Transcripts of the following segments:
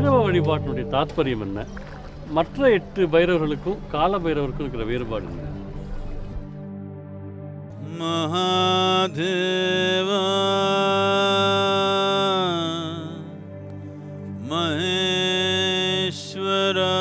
Bhairava வழிபாட்டினுடைய தாத்பரியம் என்ன? மற்ற எட்டு பைரவர்களுக்கும் கால பைரவருக்கும் இருக்கிற வேறுபாடு என்ன? மகாதேவா மகேஸ்வரா.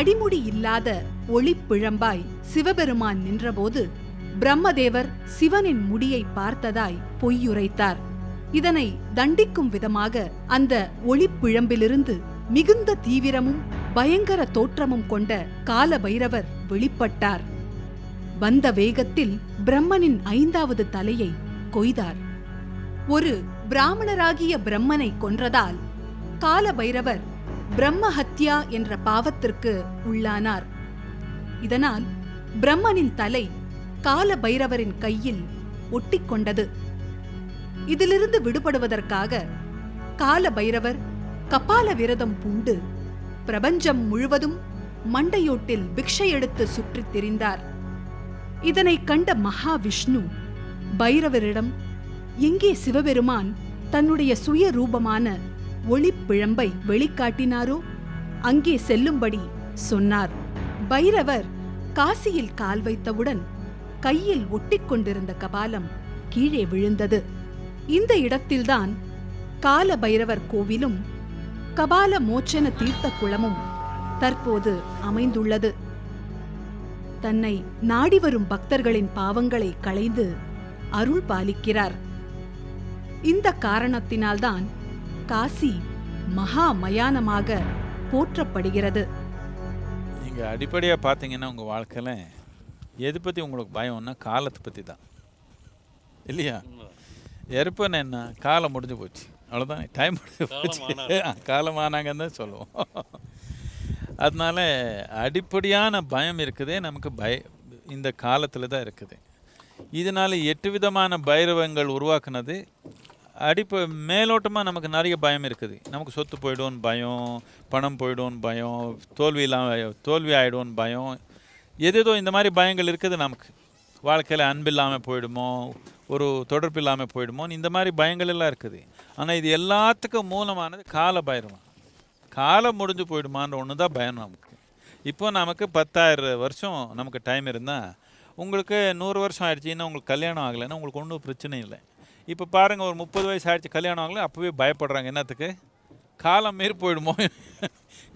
அடிமுடி இல்லாத ஒளிப்பிழம்பாய் சிவபெருமான் நின்றபோது பிரம்மதேவர் சிவனின் முடியை பார்த்ததாய் பொய்யுரைத்தார். இதனை தண்டிக்கும் விதமாக அந்த ஒளிப்பிழம்பிலிருந்து மிகுந்த தீவிரமும் பயங்கர தோற்றமும் கொண்ட கால பைரவர் வெளிப்பட்டார். வந்த வேகத்தில் பிரம்மனின் ஐந்தாவது தலையை கொய்தார். ஒரு பிராமணராகிய பிரம்மனை கொன்றதால் கால பைரவர் பிரம்மஹத்யா என்ற பாவத்திற்கு உள்ளானார். இதனால் பிரம்மனின் தலை கால பைரவரின் கையில் ஒட்டிக்கொண்டது இதிலிருந்து விடுபடுவதற்காக கால பைரவர் கபால விரதம் பூண்டு பிரபஞ்சம் முழுவதும் மண்டையோட்டில் பிக்ஷை எடுத்து சுற்றித் திரிந்தார். இதனை கண்ட மகாவிஷ்ணு பைரவரிடம் எங்கே சிவபெருமான் தன்னுடைய சுய ரூபமான ஒளிப்பிழம்பை வெளிக்காட்டினாரோ? அங்கே செல்லும்படி சொன்னார். பைரவர் காசியில் கால் வைத்தவுடன் கையில் ஒட்டிக்கொண்டிருந்த கபாலம் கீழே விழுந்தது. இந்த இடத்தில்தான் கால பைரவர் கோவிலும் கபால மோச்சன தீர்த்த குளமும் தற்போது அமைந்துள்ளது. தன்னை நாடி வரும் பக்தர்களின் பாவங்களை களைந்து அருள் பாலிக்கிறார். இந்த காரணத்தினால்தான் காசி மகா மயானமாக போற்றப்படுகிறது. நீங்கள் அடிப்படையாக பார்த்தீங்கன்னா உங்கள் வாழ்க்கையில் எது பற்றி உங்களுக்கு பயம்னா காலத்தை பற்றி தான். இல்லையா? இறப்புன்னு என்ன? காலம் முடிஞ்சு போச்சு. அவ்வளோதான் டைம் முடிஞ்சு போச்சு. காலமானாங்கன்னு தான் சொல்லுவோம். அதனால அடிப்படையான பயம் இருக்குதே நமக்கு பய இந்த காலத்தில் தான் இருக்குது. இதனால் எட்டு விதமான பைரவங்கள் உருவாக்குனது அடிப்ப மேலோட்டமாக நமக்கு நிறைய பயம் இருக்குது. நமக்கு சொத்து போயிடும்னு பயம் பணம் போயிடும்னு பயம் தோல்வி இல்லாமல் தோல்வி ஆகிடும்னு பயம். எதேதோ இந்த மாதிரி பயங்கள் இருக்குது நமக்கு. வாழ்க்கையில் அன்பு இல்லாமல் போயிடுமோ ஒரு தொடர்பு இல்லாமல் போயிடுமோன்னு இந்த மாதிரி பயங்கள் எல்லாம் இருக்குது. ஆனால் இது எல்லாத்துக்கும் மூலமானது கால பைரவம் காலம் முடிஞ்சு போயிடுமான்ற ஒன்று தான் பயம் நமக்கு. இப்போ நமக்கு பத்தாயிரம் வருஷம் நமக்கு டைம் இருந்தால் உங்களுக்கு நூறு வருஷம் ஆயிடுச்சுன்னா உங்களுக்கு கல்யாணம் ஆகலைன்னா உங்களுக்கு ஒன்றும் பிரச்சனை இல்லை. இப்போ பாருங்கள் ஒரு முப்பது வயசு ஆயிடுச்சு கல்யாணம் ஆகலாம் அப்போவே பயப்படுறாங்க. என்னத்துக்கு? காலம் மீறி போயிடுமோ?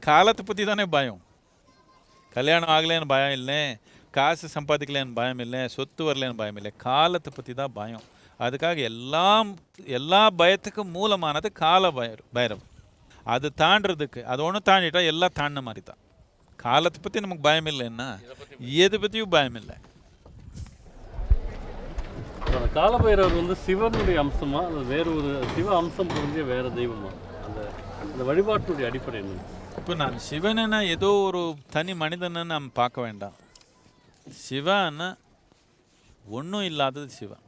காலத்தை பற்றி தானே பயம். கல்யாணம் ஆகலைன்னு பயம் இல்லை காசு சம்பாதிக்கலைன்னு பயம் இல்லை சொத்து வரலைன்னு பயம் இல்லை காலத்தை பற்றி தான் பயம். அதுக்காக எல்லாம் எல்லா பயத்துக்கும் மூலமானது கால பய பைரவம் அது தாண்டுறதுக்கு அது ஒன்று தாண்டிட்டா எல்லாம் தாண்டின மாதிரி தான். காலத்தை பற்றி நமக்கு பயம் இல்லைன்னா எதை பற்றியும் பயம் இல்லை. அந்த காலபைரவர் வந்து சிவனுடைய அம்சமா அது வேற ஒரு சிவ அம்சம் புரிஞ்ச வேற தெய்வமா? அந்த அந்த வழிபாட்டுடைய அடிப்படை என்ன? இப்போ நான் சிவனனா ஏதோ ஒரு தனி மனிதனை நாம் பார்க்க வேண்டாம். சிவன்னா ஒன்றும் இல்லாதது சிவன்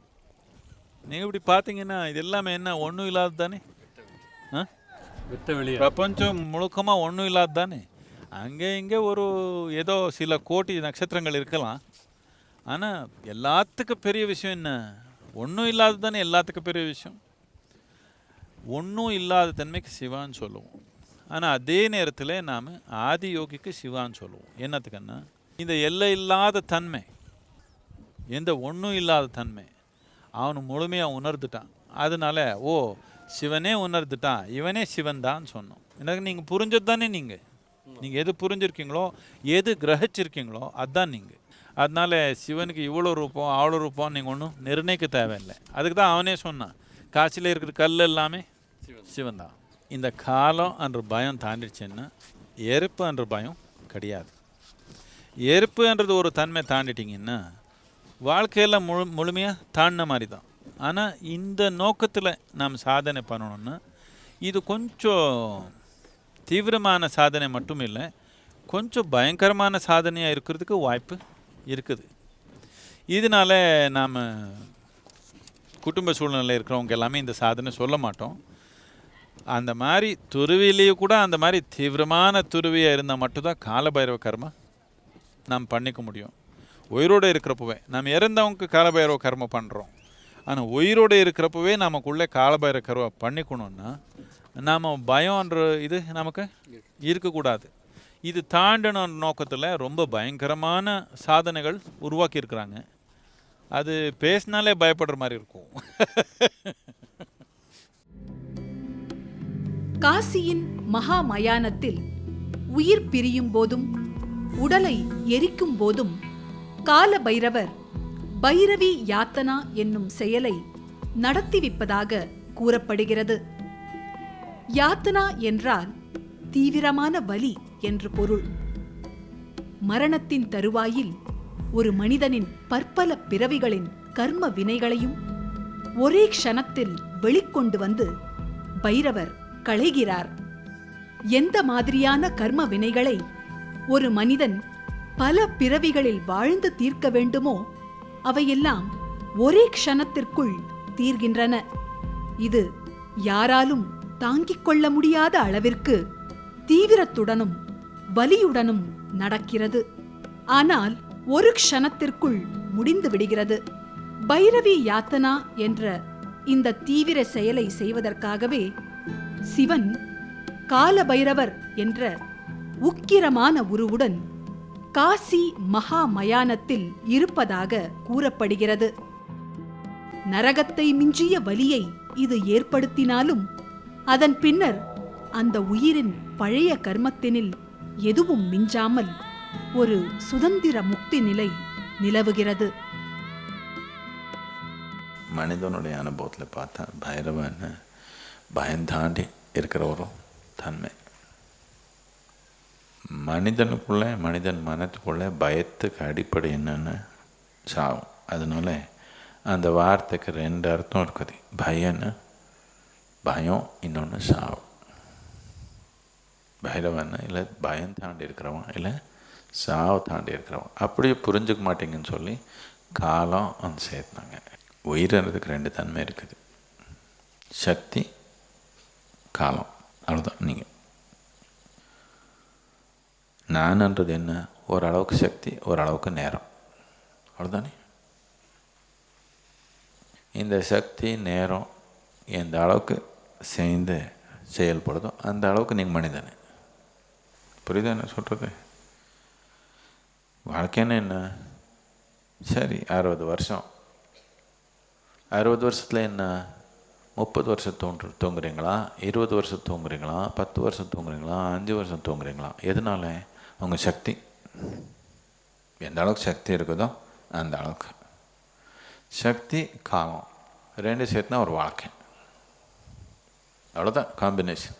நீங்கள் இப்படி பார்த்தீங்கன்னா இது எல்லாமே என்ன ஒன்றும் இல்லாதது தானே? ஆ? வெட்ட வெளியே பிரபஞ்சம் முழுக்கமாக ஒன்றும் இல்லாது தானே? அங்கே இங்கே ஒரு ஏதோ சில கோடி நட்சத்திரங்கள் இருக்கலாம். ஆனால் எல்லாத்துக்கும் பெரிய விஷயம் என்ன? ஒன்றும் இல்லாதது தானே எல்லாத்துக்கும் பெரிய விஷயம்? ஒன்றும் இல்லாத தன்மைக்கு சிவான்னு சொல்லுவோம். ஆனால் அதே நேரத்தில் நாம் ஆதி யோகிக்கு சிவான்னு சொல்லுவோம். என்னத்துக்குன்னா இந்த எல்லை இல்லாத தன்மை எந்த ஒன்றும் இல்லாத தன்மை அவனு முழுமையாக உணர்ந்துட்டான். அதனால ஓ சிவனே உணர்ந்துட்டான். இவனே சிவன் தான் சொன்னோம். எனக்கு நீங்கள் புரிஞ்சது தானே நீங்கள் நீங்கள் எது புரிஞ்சிருக்கீங்களோ எது கிரகிச்சிருக்கீங்களோ அதுதான் நீங்கள் அதனால சிவனுக்கு இவ்வளோ ரூபம் அவ்வளோ ரூபம் நீங்கள் ஒன்றும் நிர்ணயிக்க தேவையில்லை. அதுக்கு தான் அவனே சொன்னான் காசியில் இருக்கிற கல் எல்லாமே சிவன் தான். இந்த காலம் என்ற பயம் தாண்டிடுச்சுன்னா எருப்பு என்ற பயம் கிடையாது. எருப்புன்றது ஒரு தன்மை தாண்டிட்டிங்கன்னா வாழ்க்கையில் முழு முழுமையாக தாண்டின மாதிரி தான். ஆனால் இந்த நோக்கத்தில் நாம் சாதனை பண்ணணும்னா இது கொஞ்சம் தீவிரமான சாதனை மட்டும் இல்லை கொஞ்சம் பயங்கரமான சாதனையாக இருக்கிறதுக்கு வாய்ப்பு இருக்குது. இதனால நாம் குடும்ப சூழ்நிலை இருக்கிறவங்க எல்லாமே இந்த சாதனை சொல்ல மாட்டோம். அந்த மாதிரி துருவிலேயே கூட அந்த மாதிரி தீவிரமான துருவியாக இருந்தால் மட்டும்தான் காலபைரவ கர்மா நாம் பண்ணிக்க முடியும். உயிரோடு இருக்கிறப்பவே நாம் இறந்தவங்க காலபைரவ கர்மம் பண்ணுறோம் ஆனால் உயிரோடு இருக்கிறப்பவே நமக்குள்ளே காலபைரவ கர்மம் பண்ணிக்கணும்னா நாம் பயம்ன்ற இது நமக்கு இருக்கக்கூடாது. இது தாண்டன நோக்கத்தில் ரொம்ப பயங்கரமான சாதனைகள் உருவாக்கியிருக்கிறாங்க. அது பேசினாலே பயப்படுற மாதிரி இருக்கும். காசியின் மகா மயானத்தில் உயிர் பிரியும் போதும் உடலை எரிக்கும் போதும் கால பைரவர் பைரவி யாத்தனா என்னும் செயலை நடத்திவிப்பதாக கூறப்படுகிறது. யாத்தனா என்றால் தீவிரமான வலி. என்று பொருள். மரணத்தின் தருவாயில் ஒரு மனிதனின் பற்பல பிறவிகளின் கர்ம வினைகளையும் ஒரே க்ஷணத்தில் வெளிக்கொண்டு வந்து பைரவர் களைகிறார். எந்த மாதிரியான கர்ம வினைகளை ஒரு மனிதன் பல பிறவிகளில் வாழ்ந்து தீர்க்க வேண்டுமோ அவையெல்லாம் ஒரே க்ஷணத்திற்குள் தீர்கின்றன. இது யாராலும் தாங்கிக் கொள்ள முடியாத அளவிற்கு தீவிரத்துடனும் வலியுடனும் நடக்கிறது. ஆனால் ஒரு க்ஷணத்திற்குள் முடிந்து விடுகிறது. பைரவி யாத்தனா என்ற இந்த தீவிர செயலை செய்வதற்காகவே சிவன் கால பைரவர் என்ற உக்கிரமான உருவுடன் காசி மகா மயானத்தில் இருப்பதாக கூறப்படுகிறது. நரகத்தை மிஞ்சிய வலியை இது ஏற்படுத்தினாலும் அதன் பின்னர் அந்த உயிரின் பழைய கர்மத்தினில் எதுவும் மிஞ்சாமல் ஒரு சுதந்திர முக்தி நிலை நிலவுகிறது. மனிதனுடைய அனுபவத்தில் பார்த்தா பைரவன் பயந்தாண்டி இருக்கிற ஒரு தன்மை. மனிதனுக்குள்ளே மனிதன் மனத்துக்குள்ளே பயத்துக்கு அடிப்படை என்னென்னு சாவும். அதனால அந்த வார்த்தைக்கு ரெண்டு அர்த்தம் இருக்குது. பயன்னு பயம் இன்னொன்று சாவு. பைரவன் இல்லை பயம் தாண்டி இருக்கிறவன் இல்லை சாவை தாண்டி இருக்கிறவன். அப்படியே புரிஞ்சுக்க மாட்டேங்கன்னு சொல்லி காலம் வந்து சேர்த்தாங்க. உயிரினத்துக்கு ரெண்டு தன்மை இருக்குது. சக்தி காலம். அவ்வளோதான் நீங்கள் நான்ன்றது என்ன? ஓரளவுக்கு சக்தி ஓரளவுக்கு நேரம். அவ்வளோதானே இந்த சக்தி நேரம் எந்த அளவுக்கு சேர்ந்து செயல்படுதோ அந்த அளவுக்கு நீங்கள் மனிதனே. புரியுதா என்ன சொல்கிறது வாழ்க்கைன்னு என்ன? சரி அறுபது வருஷம். அறுபது வருஷத்தில் என்ன? முப்பது வருஷம் தூங்கு தூங்குறீங்களா? இருபது வருஷம் தூங்குறீங்களா? பத்து வருஷம் தூங்குறீங்களா? அஞ்சு வருஷம் தூங்குறீங்களா? எதனால? உங்கள் சக்தி. எந்த அளவுக்கு சக்தி இருக்குதோ அந்த அளவுக்கு. சக்தி காலம் ரெண்டு சேர்த்துனா ஒரு வாழ்க்கை. அவ்வளோதான் காம்பினேஷன்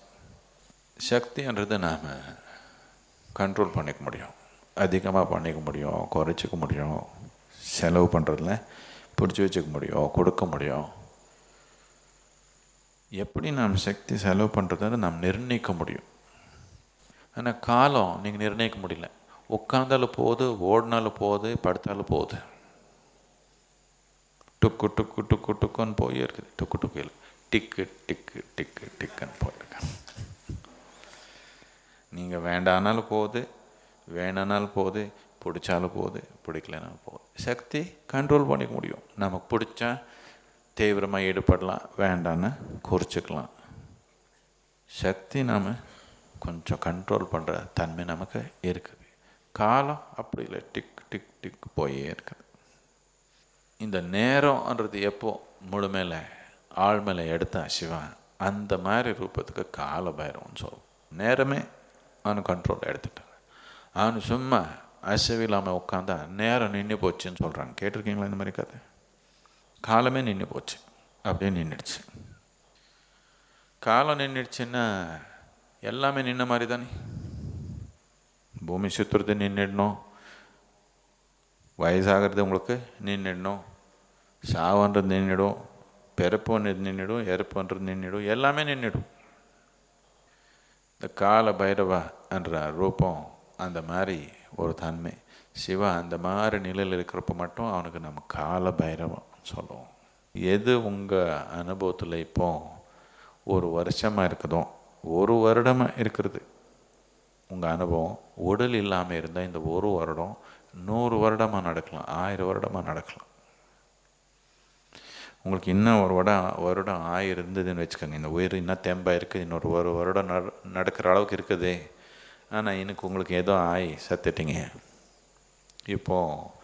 சக்தின்றது நாம் கண்ட்ரோல் பண்ணிக்க முடியும். அதிகமாக பண்ணிக்க முடியும் குறைச்சிக்க முடியும் செலவு பண்ணுறதுல பிடிச்சி வச்சுக்க முடியும் கொடுக்க முடியும். எப்படி நாம் சக்தி செலவு பண்ணுறதுன்னு நாம் நிர்ணயிக்க முடியும். ஆனால் காலம் நீங்கள் நிர்ணயிக்க முடியல. உட்காந்தாலும் போகுது ஓடினாலும் போகுது படுத்தாலும் போகுது டுக்கு டுக்கு டுக்கு டுக்குன்னு போய் இருக்குது. டுக்கு டுக்கு இல்லை. டிக்கு டிக்கு டிக்கு டிக்குன்னு போயிருக்கேன் நீங்கள் வேண்டானாலும் போகுது வேணானாலும் போகுது பிடிச்சாலும் போகுது பிடிக்கலனாலும் போகுது. சக்தி கண்ட்ரோல் பண்ணிக்க முடியும். நமக்கு பிடிச்சா தீவிரமாக ஈடுபடலாம் வேண்டான்னு குறிச்சிக்கலாம். சக்தி நாம் கொஞ்சம் கண்ட்ரோல் பண்ணுற தன்மை நமக்கு இருக்குது. காலம் அப்படி இல்லை டிக் டிக் டிக் போயே இருக்குது. இந்த நேரம்ன்றது எப்போ முழுமையில் ஆள் மேலே எடுத்தா சிவன் அந்த மாதிரி ரூபத்துக்கு கால பைரவன் சொல்லுவோம் நேரமே அவனு கண்ட்ரோல் எடுத்துட்டான் அவனு சும்மா அசைவில்லாமல் உட்காந்தா நேரம் நின்று போச்சுன்னு சொல்கிறாங்க கேட்டிருக்கீங்களா இந்த மாதிரி கதை? காலமே நின்று போச்சு. அப்படியே நின்றுடுச்சு காலம் நின்றுடுச்சுன்னா எல்லாமே நின்ன மாதிரி தானே பூமி சுற்றுறது நின்றுடணும் வயசாகிறது உங்களுக்கு நின்றுடணும் சாவன்றது நின்றுடும் பிறப்புன்றது நின்றுடும் இறப்புன்றது நின்றுடும் எல்லாமே நின்றுடும் இந்த கால பைரவா என்ற ரூபம் அந்த மாதிரி ஒரு தன்மை. சிவா அந்த மாதிரி நிலையில் இருக்கிறப்ப மட்டும் அவனுக்கு நம்ம கால பைரவம் சொல்லுவோம். எது உங்கள் அனுபவத்தில் இப்போ ஒரு வருஷமாக இருக்குதோ ஒரு வருடமாக இருக்கிறது. உங்கள் அனுபவம் உடல் இல்லாமல் இருந்தால் இந்த ஒரு வருடம் நூறு வருடமாக நடக்கலாம் ஆயிரம் வருடமாக நடக்கலாம். உங்களுக்கு இன்னும் ஒரு வருடம் வருடம் ஆயிருந்ததுன்னு வச்சுக்கோங்க. இந்த உயிர் இன்னும் தேம்பாக இருக்குது இன்னொரு ஒரு வருடம் நட நடக்கிற அளவுக்கு இருக்குது. ஆனால் இன்னைக்கு உங்களுக்கு ஏதோ ஆயி சத்துட்டீங்க. இப்போது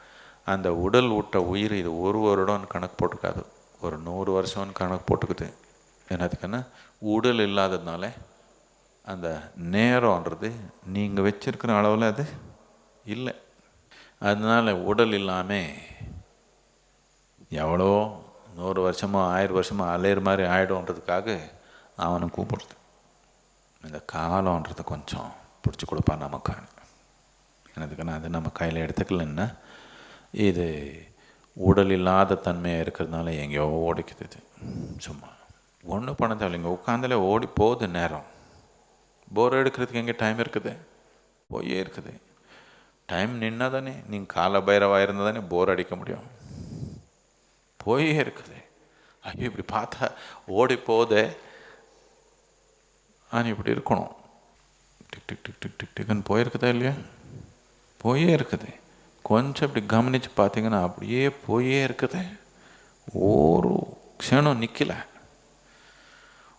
அந்த உடல் விட்ட உயிர் இது ஒரு வருடம்னு கணக்கு போட்டுக்காது. ஒரு நூறு வருஷம்னு கணக்கு போட்டுக்குது. என்னதுக்குன்னா உடல் இல்லாததுனால அந்த நேரம்ன்றது நீங்கள் வச்சுருக்கிற அளவில் அது இல்லை. அதனால் உடல் இல்லாமல் எவ்வளோ நூறு வருஷமோ ஆயிரம் வருஷமோ அலையிற மாதிரி ஆகிடும்ன்றதுக்காக அவனை கூப்பிடுறது. இந்த காலம்ன்றது கொஞ்சம் பிடிச்சி கொடுப்பான் நமக்கு எனதுக்குன்னா அது நம்ம கையில் எடுத்துக்கலன்னா இது உடல் இல்லாத தன்மையாக இருக்கிறதுனால எங்கேயோ ஓடிக்குது இது. சும்மா. ஒன்றும் பண்ண தேவையில்லைங்க உட்காந்தாலே ஓடி போகுது நேரம். போர் எடுக்கிறதுக்கு எங்கே டைம் இருக்குது? போயே இருக்குது. டைம் நின்னா தானே நீங்கள் கால பைரவாக இருந்தால் தானே போர் அடிக்க முடியும். போயே இருக்குது. ஐயோ இப்படி பார்த்தா ஓடி போதே ஆனால் இப்படி இருக்கணும். Tick tick tick tick tick டிக்குன்னு போயிருக்குதா இல்லையா? போயே இருக்குது. கொஞ்சம் இப்படி கவனித்து பார்த்தீங்கன்னா அப்படியே போயே இருக்குது. ஒரு க்ஷணம் நிற்கல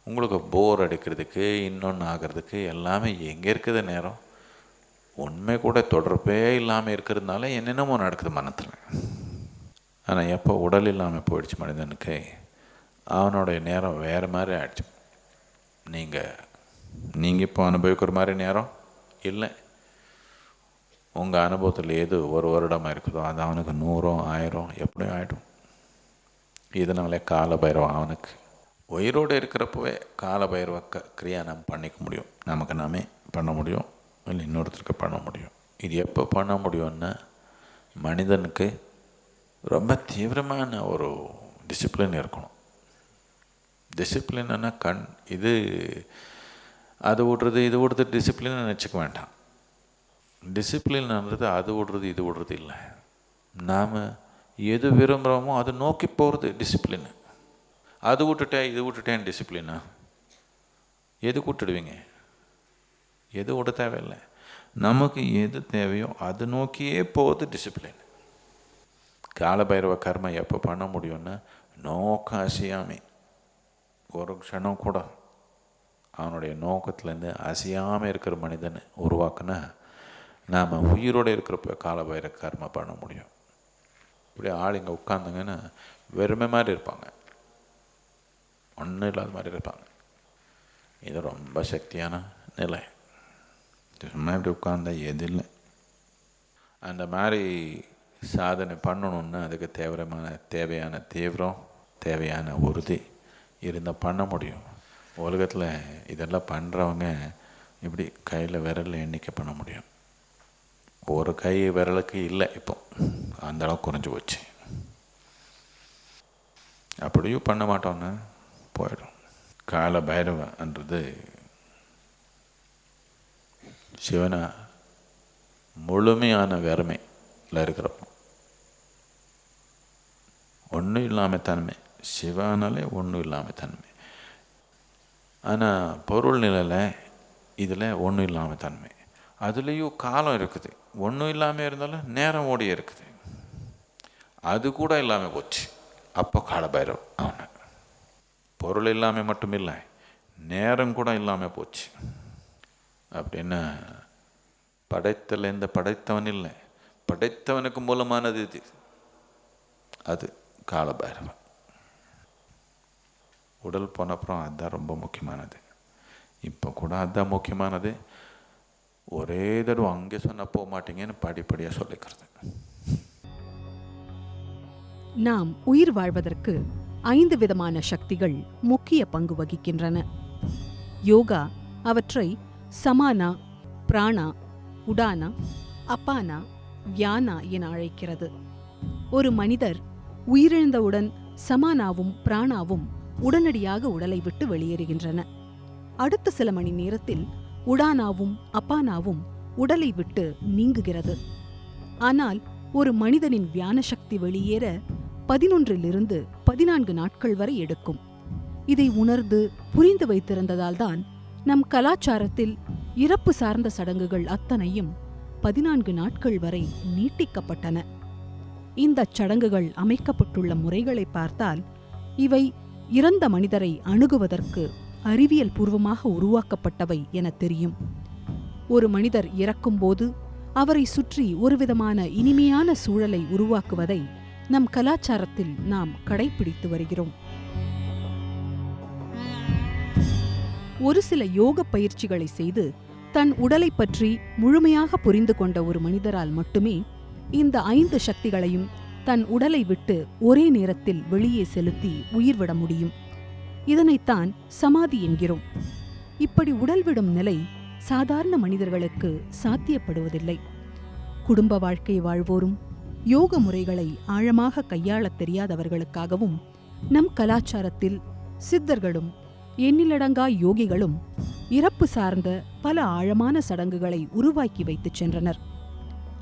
உங்களுக்கு போர் அடிக்கிறதுக்கு இன்னொன்று ஆகிறதுக்கு எல்லாமே எங்கே இருக்குது நேரம்? உண்மை கூட தொடர்பே இல்லாமல் இருக்கிறதுனால என்னென்னமோ நடக்குது மனத்தில். ஆனால் எப்போ உடல் இல்லாமல் போயிடுச்சு மனிதனுக்கு அவனுடைய நேரம் வேறு மாதிரி ஆயிடுச்சு. நீங்கள் நீங்கள் இப்போ அனுபவிக்கிற மாதிரி நேரம் இல்லை. உங்கள் அனுபவத்தில் எது ஒரு வருடமாக இருக்குதோ அது அவனுக்கு நூறோ ஆயிரம் எப்படியும் ஆகிடும் இதனாலே கால பைரவம் அவனுக்கு. உயிரோடு இருக்கிறப்பவே கால பைரவ க கிரியா நம்ம பண்ணிக்க முடியும். நமக்கு நாமே பண்ண முடியும். இல்லை இன்னொருத்தருக்கு பண்ண முடியும். இது எப்போ பண்ண முடியும்னா மனிதனுக்கு ரொம்ப தீவிரமான ஒரு டிசிப்ளின் இருக்கணும். டிசிப்ளின்னா கண் இது அது விடுறது இது விடுறது டிசிப்ளின் நினச்சிக்க வேண்டாம். டிசிப்ளின்ன்றது அது விடுறது இது விடுறது இல்லை. நாம் எது விரும்புகிறோமோ அதை நோக்கி போகிறது டிசிப்ளின் அது விட்டுட்டேன் இது விட்டுட்டேன் டிசிப்ளினா எது விட்டுடுவீங்க எது விட தேவையில்லை. நமக்கு எது தேவையோ அது நோக்கியே போகுது டிசிப்ளின் காலபைரவ கர்ம எப்போ பண்ண முடியும்னா நோக்கம் அசையாமை. ஒரு க்ஷணம் கூட அவனுடைய நோக்கத்துலேருந்து அசையாமல் இருக்கிற மனிதனை உருவாக்குனா நாம் உயிரோடு இருக்கிறப்ப காலபைர கர்ம பண்ண முடியும். இப்படி ஆள் இங்கே உட்காந்துங்கன்னா வெறுமை மாதிரி இருப்பாங்க. ஒன்றும் இல்லாத மாதிரி இருப்பாங்க. இது ரொம்ப சக்தியான நிலை. சும்மா இப்படி உட்காந்தா எது இல்லை. அந்த மாதிரி சாதனை பண்ணணுன்னா அதுக்கு தேவையான தேவையான தீவிரம் தேவையான உறுதி இருந்தால் பண்ண முடியும். உலகத்தில் இதெல்லாம் பண்ணுறவங்க இப்படி கையில் விரலில் எண்ணிக்கை பண்ண முடியும். ஒரு கை விரலுக்கு இல்லை இப்போ. அந்த அளவு குறைஞ்சி போச்சு. அப்படியும் பண்ண மாட்டோன்னு போயிடும். கால பைரவன்றது சிவனா முழுமையான வெறுமையில் இருக்கிறப்போ ஒன்றும் இல்லாமல் தன்மை. சிவானாலே ஒன்றும் இல்லாமல் தன்மை. ஆனால் பொருள் நிலையில் இதில் ஒன்றும் இல்லாமல் தன்மை. அதுலேயும் காலம் இருக்குது. ஒன்றும் இல்லாமல் இருந்தாலும் நேரம் ஓடி இருக்குது. அது கூட இல்லாமல் போச்சு. அப்போ காலபைரவ் அவனை பொருள் இல்லாமல் மட்டும் இல்லை நேரம் கூட இல்லாமல் போச்சு. அப்படின்னா படைத்தல் எந்த படைத்தவன் இல்லை. படைத்தவனுக்கு மூலமானது இது. அது. காலபைரவன். உடல் போனப்புறம் அதுதான் ரொம்ப முக்கியமானது. இப்போ கூட அதுதான் முக்கியமானது. ஒரே தடவை அங்கே சொன்னால் போக மாட்டீங்கன்னு படிப்படியாக சொல்லிக்கிறது. நாம் உயிர் வாழ்வதற்கு ஐந்து விதமான சக்திகள் முக்கிய பங்கு வகிக்கின்றன. யோகா அவற்றை சமானா பிராணா உடானா அப்பானா வியானா என அழைக்கிறது. ஒரு மனிதர் உயிரிழந்தவுடன் சமானாவும் பிராணாவும் உடனடியாக உடலை விட்டு வெளியேறுகின்றன. அடுத்த சில மணி நேரத்தில் உடானாவும் அப்பானாவும் உடலை விட்டு நீங்குகிறது. ஆனால் ஒரு மனிதனின் வியான சக்தி வெளியேற பதினொன்றிலிருந்து பதினான்கு நாட்கள் வரை எடுக்கும். இதை உணர்ந்து புரிந்து வைத்திருந்ததால்தான் நம் கலாச்சாரத்தில் இறப்பு சார்ந்த சடங்குகள் அத்தனையும் பதினான்கு நாட்கள் வரை நீட்டிக்கப்பட்டன. இந்த சடங்குகள் அமைக்கப்பட்டுள்ள முறைகளை பார்த்தால் இவை இறந்த மனிதரை அணுகுவதற்கு அறிவியல் பூர்வமாக உருவாக்கப்பட்டவை என தெரியும். ஒரு மனிதர் இறக்கும்போது அவரை சுற்றி ஒருவிதமான இனிமையான சூழலை உருவாக்குவதை நம் கலாச்சாரத்தில் நாம் கடைபிடித்து வருகிறோம். ஒரு சில யோக பயிற்சிகளை செய்து தன் உடலை பற்றி முழுமையாக புரிந்து கொண்ட ஒரு மனிதரால் மட்டுமே இந்த ஐந்து சக்திகளையும் தன் உடலை விட்டு ஒரே நேரத்தில் வெளியே செலுத்தி உயிர் விட முடியும். இதனைத்தான் சமாதி என்கிறோம். இப்படி உடல் விடும் நிலை சாதாரண மனிதர்களுக்கு சாத்தியப்படுவதில்லை. குடும்ப வாழ்க்கை வாழ்வோரும் யோக முறைகளை ஆழமாக கையாளத் தெரியாதவர்களுக்காகவும் நம் கலாச்சாரத்தில் சித்தர்களும் எண்ணிலடங்கா யோகிகளும் இறப்பு சார்ந்த பல ஆழமான சடங்குகளை உருவாக்கி வைத்துச் சென்றனர்.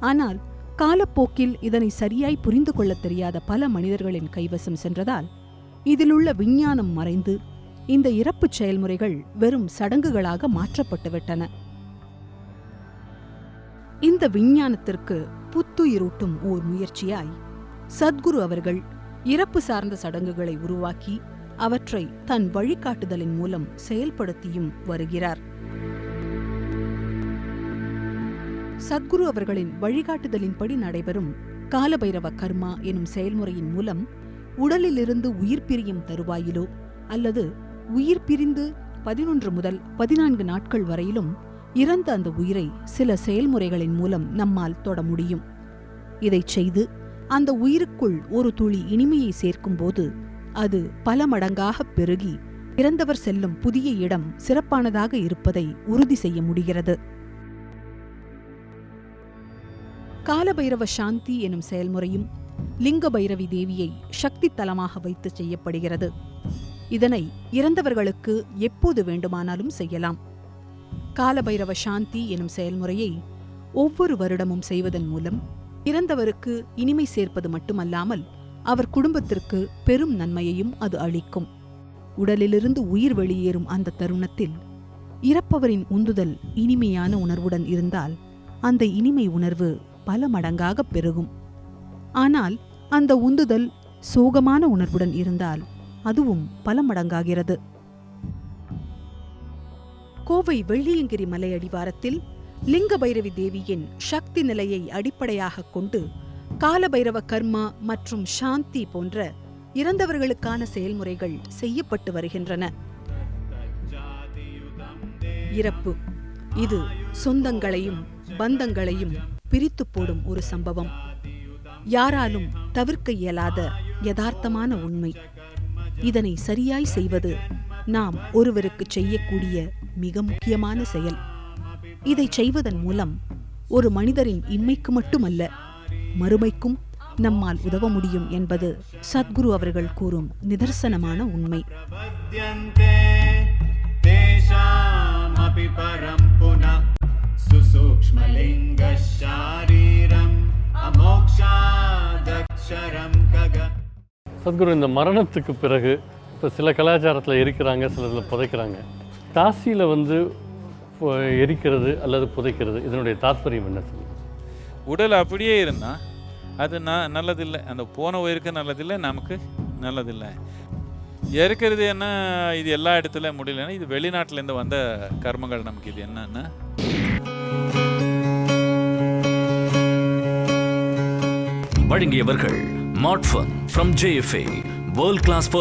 ஆனால் காலப்போக்கில் இதனை சரியாய் புரிந்து கொள்ளத் தெரியாத பல மனிதர்களின் கைவசம் சென்றதால் இதிலுள்ள விஞ்ஞானம் மறைந்து இந்த இறப்பு செயல்முறைகள் வெறும் சடங்குகளாக மாற்றப்பட்டுவிட்டன. இந்த விஞ்ஞானத்திற்கு புத்துயிரூட்டும் ஓர் முயற்சியாய் சத்குரு அவர்கள் இறப்பு சார்ந்த சடங்குகளை உருவாக்கி அவற்றை தன் வழிகாட்டுதலின் மூலம் செயல்படுத்தியும் வருகிறார். சத்குரு அவர்களின் வழிகாட்டுதலின்படி நடைபெறும் காலபைரவ கர்மா எனும் செயல்முறையின் மூலம் உடலிலிருந்து உயிர் பிரியும் தருவாயிலோ அல்லது உயிர் பிரிந்து பதினொன்று முதல் பதினான்கு நாட்கள் வரையிலும் இறந்த அந்த உயிரை சில செயல்முறைகளின் மூலம் நம்மால் தொட முடியும். இதைச் செய்து அந்த உயிருக்குள் ஒரு துளி இனிமையை சேர்க்கும்போது அது பல மடங்காக பெருகி இறந்தவர் செல்லும் புதிய இடம் சிறப்பானதாக இருப்பதை உறுதி செய்ய முடிகிறது. காலபைரவ சாந்தி எனும் செயல்முறையும் லிங்க பைரவி தேவியை சக்தி தலமாக வைத்து செய்யப்படுகிறது. இதனை இறந்தவர்களுக்கு எப்போது வேண்டுமானாலும் செய்யலாம். காலபைரவ சாந்தி எனும் செயல்முறையை ஒவ்வொரு வருடமும் செய்வதன் மூலம் இறந்தவருக்கு இனிமை சேர்ப்பது மட்டுமல்லாமல் அவர் குடும்பத்திற்கு பெரும் நன்மையையும் அது அளிக்கும். உடலிலிருந்து உயிர் வெளியேறும் அந்த தருணத்தில் இறப்பவரின் உந்துதல் இனிமையான உணர்வுடன் இருந்தால் அந்த இனிமை உணர்வு பல மடங்காக பெருகும். ஆனால் அந்த உந்துதல் சோகமான உணர்வுடன் இருந்தால் அதுவும் பல மடங்காகிறது. கோவை வெள்ளியங்கிரி மலை அடிவாரத்தில் லிங்க பைரவி தேவியின் சக்தி நிலையை அடிப்படையாக கொண்டு காலபைரவ கர்மா மற்றும் சாந்தி போன்ற இறந்தவர்களுக்கான செயல்முறைகள் செய்யப்பட்டு வருகின்றன. இறப்பு. இது சொந்தங்களையும் பந்தங்களையும் பிரித்து போடும் ஒரு சம்பவம். யாராலும் தவிர்க்க இயலாத யதார்த்தமான உண்மை. இதனை சரியாய் செய்வது நாம் ஒருவருக்கு செய்யக்கூடிய மிக முக்கியமான செயல். இதை செய்வதன் மூலம் ஒரு மனிதரின் இன்மைக்கு மட்டுமல்ல மறுமைக்கும் நம்மால் உதவ முடியும் என்பது சத்குரு அவர்கள் கூறும் நிதர்சனமான உண்மை. சத்குரு இந்த மரணத்துக்கு பிறகு இப்போ சில கலாச்சாரத்தில் எரிக்கிறாங்க சிலதில் புதைக்கிறாங்க. காசியில் வந்து எரிக்கிறது அல்லது புதைக்கிறது இதனுடைய தாத்பரியம் என்ன சார் உடல் அப்படியே இருந்தால் அது ந நல்லதில்லை. அந்த போன உயிருக்கு நல்லதில்லை நமக்கு நல்லதில்லை. இறக்கிறது என்ன இது எல்லா இடத்துல முடியலன்னா இது வெளிநாட்டிலேருந்து வந்த கர்மங்கள் நமக்கு இது என்னன்னா வழங்கியவர்கள் மாட்ஃபன் ஃப்ரம் ஜேஎஃப்ஏ வேர்ல்ட் கிளாஸ்